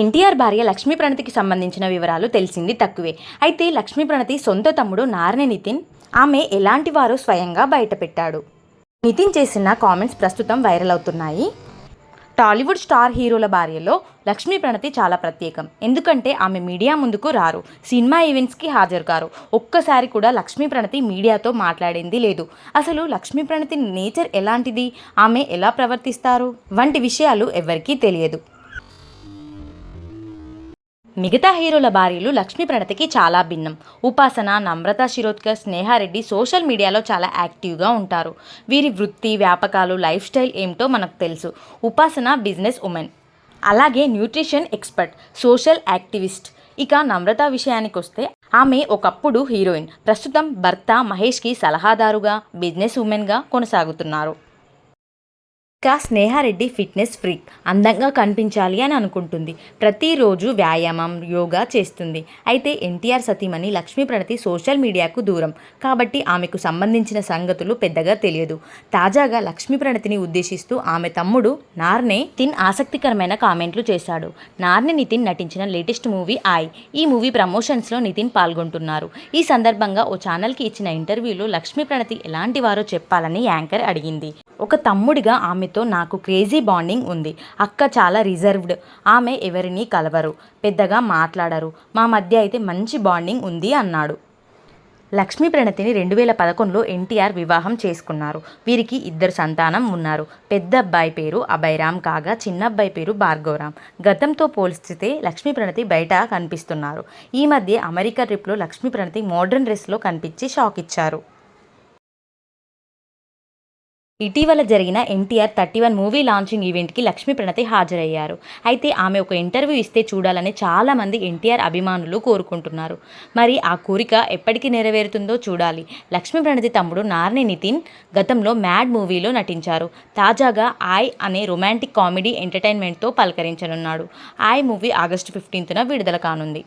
ఎన్టీఆర్ భార్య లక్ష్మీ ప్రణతికి సంబంధించిన వివరాలు తెలిసింది తక్కువే. అయితే లక్ష్మీ ప్రణతి సొంత తమ్ముడు నారని నితిన్ ఆమె ఎలాంటి వారో స్వయంగా బయటపెట్టాడు. నితిన్ చేసిన కామెంట్స్ ప్రస్తుతం వైరల్ అవుతున్నాయి. టాలీవుడ్ స్టార్ హీరోల భార్యలో లక్ష్మీ ప్రణతి చాలా ప్రత్యేకం. ఎందుకంటే ఆమె మీడియా ముందుకు రారు. సినిమా ఈవెంట్స్కి హాజరు కారు ఒక్కసారి కూడా లక్ష్మీ ప్రణతి మీడియాతో మాట్లాడింది లేదు. అసలు లక్ష్మీ ప్రణతి నేచర్ ఎలాంటిది? ఆమె ఎలా ప్రవర్తిస్తారు? వంటి విషయాలు ఎవరికీ తెలియదు. మిగతా హీరోల భార్యలు లక్ష్మీ ప్రణతికి చాలా భిన్నం. ఉపాసన నమ్రత శిరోద్కర్ స్నేహారెడ్డి సోషల్ మీడియాలో చాలా యాక్టివ్గా ఉంటారు. వీరి వృత్తి వ్యాపకాలు లైఫ్ స్టైల్ ఏమిటో మనకు తెలుసు. Upasana business women. అలాగే న్యూట్రిషన్ ఎక్స్పర్ట్ సోషల్ యాక్టివిస్ట్. ఇక నమ్రత విషయానికి వస్తే ఆమె ఒకప్పుడు హీరోయిన్. ప్రస్తుతం భర్త మహేష్కి సలహాదారుగా బిజినెస్ ఉమెన్గా కొనసాగుతున్నారు. ఇక స్నేహారెడ్డి ఫిట్నెస్ ఫ్రీక్ అందంగా కనిపించాలి అని అనుకుంటుంది. ప్రతిరోజు వ్యాయామం యోగా చేస్తుంది. అయితే ఎన్టీఆర్ సతీమణి లక్ష్మీ ప్రణతి సోషల్ మీడియాకు దూరం. కాబట్టి ఆమెకు సంబంధించిన సంగతులు పెద్దగా తెలియదు. తాజాగా లక్ష్మీ ప్రణతిని ఉద్దేశిస్తూ ఆమె తమ్ముడు నార్నే తిన్ ఆసక్తికరమైన కామెంట్లు చేశాడు. నార్నే నితిన్ నటించిన లేటెస్ట్ మూవీ ఆయ్ ఈ మూవీ ప్రమోషన్స్లో నితిన్ పాల్గొంటున్నారు. ఈ సందర్భంగా ఓ ఛానల్కి ఇచ్చిన ఇంటర్వ్యూలో లక్ష్మీ ప్రణతి ఎలాంటి వారో చెప్పాలని యాంకర్ అడిగింది. ఒక తమ్ముడిగా ఆమెతో నాకు క్రేజీ బాండింగ్ ఉంది. అక్క చాలా రిజర్వ్డ్. ఆమె ఎవరిని కలవరు. పెద్దగా మాట్లాడరు. మా మధ్య అయితే మంచి బాండింగ్ ఉంది అన్నాడు. లక్ష్మీ ప్రణతిని రెండు వేల పదకొండులో ఎన్టీఆర్ వివాహం చేసుకున్నారు. వీరికి ఇద్దరు సంతానం ఉన్నారు. పెద్ద అబ్బాయి పేరు అభయరామ్ కాగా చిన్న అబ్బాయి పేరు భార్గవరామ్. గతంతో పోల్చితే లక్ష్మీ ప్రణతి బయట కనిపిస్తున్నారు. ఈ మధ్య అమెరికా ట్రిప్లో లక్ష్మీ ప్రణతి మోడర్న్ డ్రెస్లో కనిపించి షాక్ ఇచ్చారు. ఇటీవల జరిగిన NTR thirty one movie launching ఈవెంట్కి లక్ష్మీ ప్రణతి హాజరయ్యారు. అయితే ఆమె ఒక ఇంటర్వ్యూ ఇస్తే చూడాలని చాలామంది ఎన్టీఆర్ అభిమానులు కోరుకుంటున్నారు. మరి ఆ కోరిక ఎప్పటికి నెరవేరుతుందో చూడాలి. లక్ష్మీ ప్రణతి తమ్ముడు నార్ని నితిన్ గతంలో మ్యాడ్ మూవీలో నటించారు. తాజాగా ఆయ్ అనే రొమాంటిక్ కామెడీ ఎంటర్టైన్మెంట్తో పలకరించనున్నాడు. ఆయ్ మూవీ ఆగస్టు ఫిఫ్టీన్త్న విడుదల కానుంది.